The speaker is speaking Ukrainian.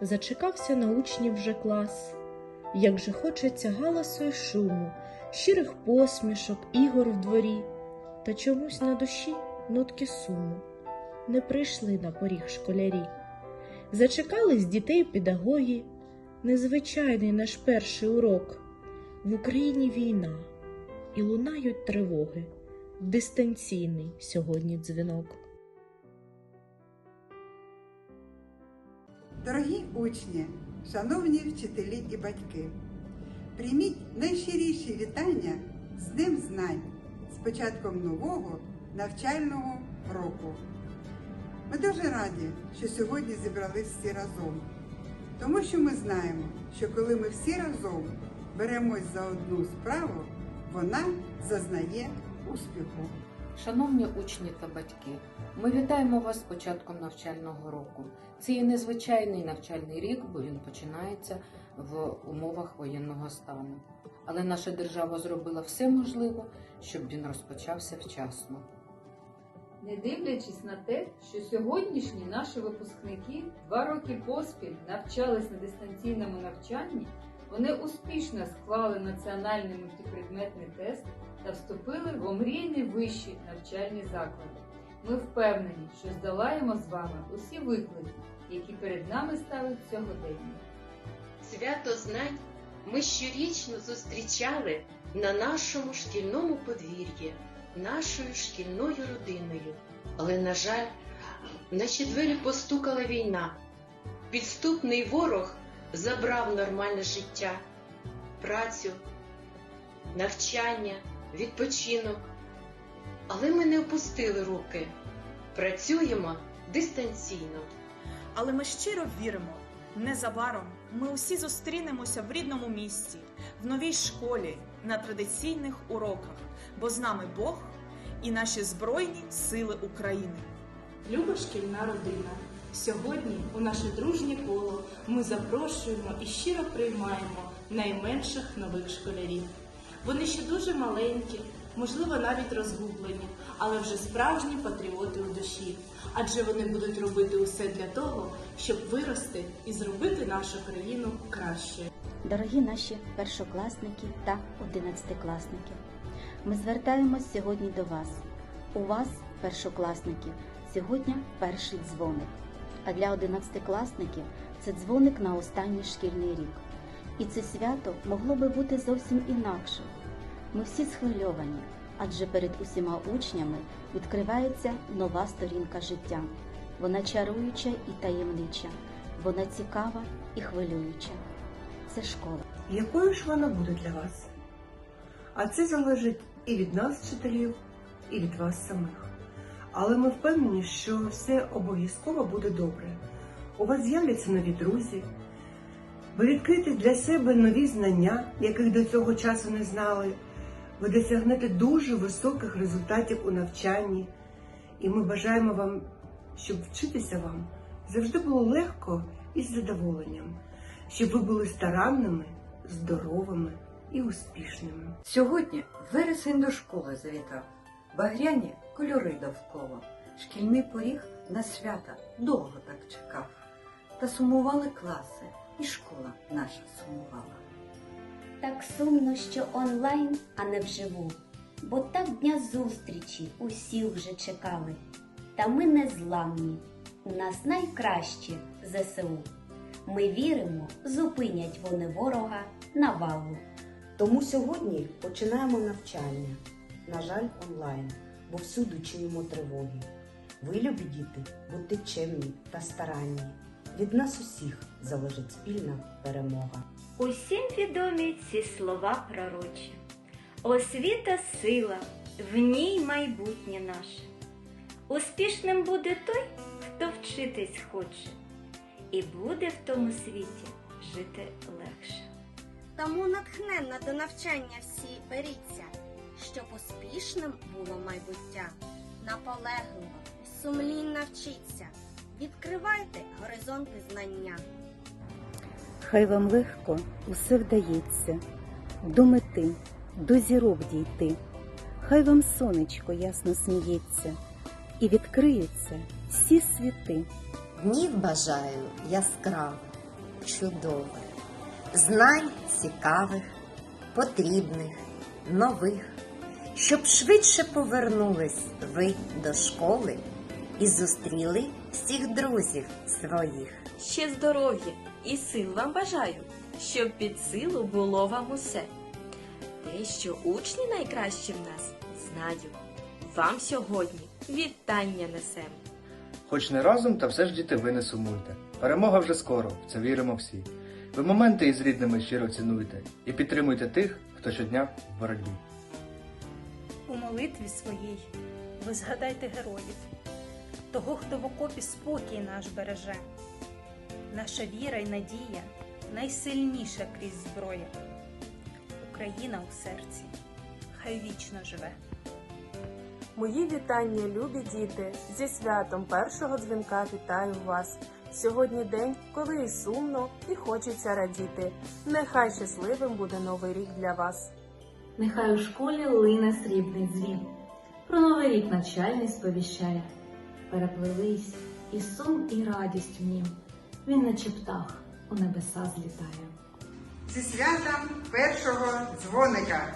зачекався на учнів вже клас. Як же хочеться галасу й шуму, щирих посмішок, ігор в дворі, та чомусь на душі нотки суму не прийшли на поріг школярі. Зачекались дітей педагоги, незвичайний наш перший урок. В Україні війна і лунають тривоги, дистанційний сьогодні дзвінок. Дорогі учні, шановні вчителі і батьки, прийміть найщиріші вітання з Днем Знань, з початком нового навчального року. Ми дуже раді, що сьогодні зібрались всі разом, тому що ми знаємо, що коли ми всі разом беремось за одну справу, вона зазнає успіху. Шановні учні та батьки, ми вітаємо вас з початком навчального року. Це є незвичайний навчальний рік, бо він починається в умовах воєнного стану. Але наша держава зробила все можливе, щоб він розпочався вчасно. Не дивлячись на те, що сьогоднішні наші випускники два роки поспіль навчались на дистанційному навчанні, вони успішно склали національний мультипредметний тест та вступили в омрійні вищі навчальні заклади. Ми впевнені, що здолаємо з вами усі виклики, які перед нами ставить сьогодення. Свято знань ми щорічно зустрічали на нашому шкільному подвір'ї, нашою шкільною родиною. Але, на жаль, наші двері постукала війна. Підступний ворог забрав нормальне життя, працю, навчання, відпочинок. Але ми не опустили руки. Працюємо дистанційно. Але ми щиро віримо. Незабаром ми усі зустрінемося в рідному місті, в новій школі, на традиційних уроках, бо з нами Бог і наші Збройні Сили України. Люба шкільна родина. Сьогодні у наше дружнє коло ми запрошуємо і щиро приймаємо найменших нових школярів. Вони ще дуже маленькі, можливо, навіть розгублені, але вже справжні патріоти у душі, адже вони будуть робити усе для того, щоб вирости і зробити нашу країну кращою. Дорогі наші першокласники та одинадцятикласники, ми звертаємось сьогодні до вас. У вас, першокласники, сьогодні перший дзвоник. А для одинадцятикласників це дзвоник на останній шкільний рік. І це свято могло би бути зовсім інакше. Ми всі схвильовані, адже перед усіма учнями відкривається нова сторінка життя. Вона чаруюча і таємнича, вона цікава і хвилююча. Це школа. Якою ж вона буде для вас? А це залежить і від нас, вчителів, і від вас самих. Але ми впевнені, що все обов'язково буде добре. У вас з'являться нові друзі, ви відкриєте для себе нові знання, яких до цього часу не знали. Ви досягнете дуже високих результатів у навчанні, і ми бажаємо вам, щоб вчитися вам завжди було легко і з задоволенням, щоб ви були старанними, здоровими і успішними. Сьогодні вересень до школи завітав, багряні кольори довкола. Шкільний поріг на свята довго так чекав. Та сумували класи, і школа наша сумувала. Так сумно, що онлайн, а не вживу, бо так дня зустрічі усі вже чекали. Та ми не зламні, у нас найкраще ЗСУ. Ми віримо, зупинять вони ворога навалу. Тому сьогодні починаємо навчання. На жаль, онлайн, бо всюди чуємо тривоги. Ви, любі діти, будьте чемні та старанні. Від нас усіх залежить спільна перемога. Усім відомі ці слова пророчі. Освіта сила, в ній майбутнє наше. Успішним буде той, хто вчитись хоче, і буде в тому світі жити легше. Тому натхненно до навчання всі беріться, щоб успішним було майбуття. Наполегливо, сумлінно вчіться, відкривайте горизонти знання. Хай вам легко усе вдається, до мети, до зірок дійти. Хай вам сонечко ясно сміється, і відкриються всі світи. Днів бажаю яскравих, чудове, знань цікавих, потрібних, нових, щоб швидше повернулись ви до школи і зустріли всіх друзів своїх. Ще здоров'я і сил вам бажаю, щоб під силу було вам усе. Те, що учні найкращі в нас, знаю. Вам сьогодні вітання несем. Хоч не разом, та все ж діти ви не сумуйте. Перемога вже скоро, в це віримо всі. Ви моменти із рідними щиро цінуйте і підтримуйте тих, хто щодня в боротьбі. Молитві своїй ви згадайте героїв, того, хто в окопі спокій наш береже. Наша віра й надія найсильніша крізь зброя. Україна у серці, хай вічно живе. Мої вітання, любі діти, зі святом першого дзвінка вітаю вас. Сьогодні день, коли і сумно, і хочеться радіти. Нехай щасливим буде новий рік для вас. Нехай у школі лине срібний дзвін, про новий рік навчальний сповіщає. Переплились і сум, і радість в нім. Він, наче птах, у небеса злітає. Зі святом першого дзвоника.